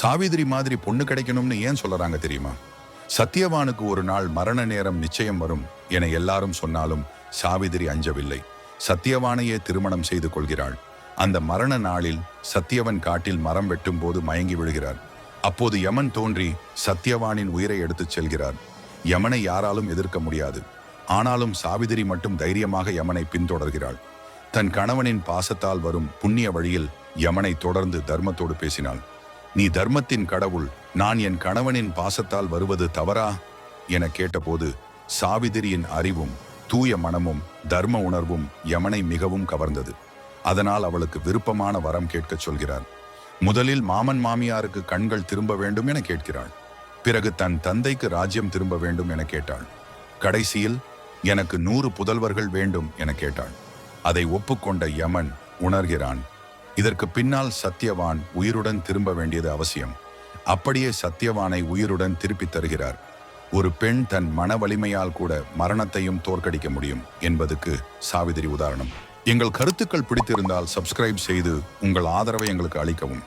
சாவிதிரி மாதிரி பொண்ணு கிடைக்கணும்னு ஏன் சொல்லறாங்க தெரியுமா? சத்தியவானுக்கு ஒரு நாள் மரண நேரம் நிச்சயம் வரும் என எல்லாரும் சொன்னாலும் சாவிதிரி அஞ்சவில்லை. சத்தியவானையே திருமணம் செய்து கொள்கிறாள். அந்த மரண நாளில் சத்தியவன் காட்டில் மரம் வெட்டும் போது மயங்கி விழுகிறார். அப்போது யமன் தோன்றி சத்தியவானின் உயிரை எடுத்துச் செல்கிறார். யமனை யாராலும் எதிர்க்க முடியாது. ஆனாலும் சாவிதிரி மட்டும் தைரியமாக யமனை பின்தொடர்கிறாள். தன் கணவனின் பாசத்தால் வரும் புண்ணிய வழியில் யமனை தொடர்ந்து தர்மத்தோடு பேசினாள். நீ தர்மத்தின் கடவுள் நான் என் கணவனின் பாசத்தால் வருவது தவறா? என கேட்டபோது சாவிதிரியின் அறிவும் தூய மனமும் தர்ம உணர்வும் யமனை மிகவும் கவர்ந்தது. அதனால் அவளுக்கு விருப்பமான வரம் கேட்கச் சொல்கிறார் முதலில் மாமன் மாமியாருக்கு கண்கள் திரும்ப வேண்டும் என கேட்கிறாள். பிறகு தன் தந்தைக்கு ராஜ்யம் திரும்ப வேண்டும் என கேட்டாள். கடைசியில் எனக்கு நூறு புதல்வர்கள் வேண்டும் என கேட்டாள். அதை ஒப்புக்கொண்ட யமன் உணர்கிறான். இதற்கு பின்னால் சத்தியவான் உயிருடன் திரும்ப வேண்டியது அவசியம். அப்படியே சத்தியவானை உயிருடன் திருப்பித் தருகிறார். ஒரு பெண் தன் மன வலிமையால் கூட மரணத்தையும் தோற்கடிக்க முடியும் என்பதுக்கு சாவிதிரி உதாரணம். எங்கள் கருத்துக்கள் பிடித்திருந்தால் சப்ஸ்கிரைப் செய்து உங்கள் ஆதரவை எங்களுக்கு அளிக்கவும்.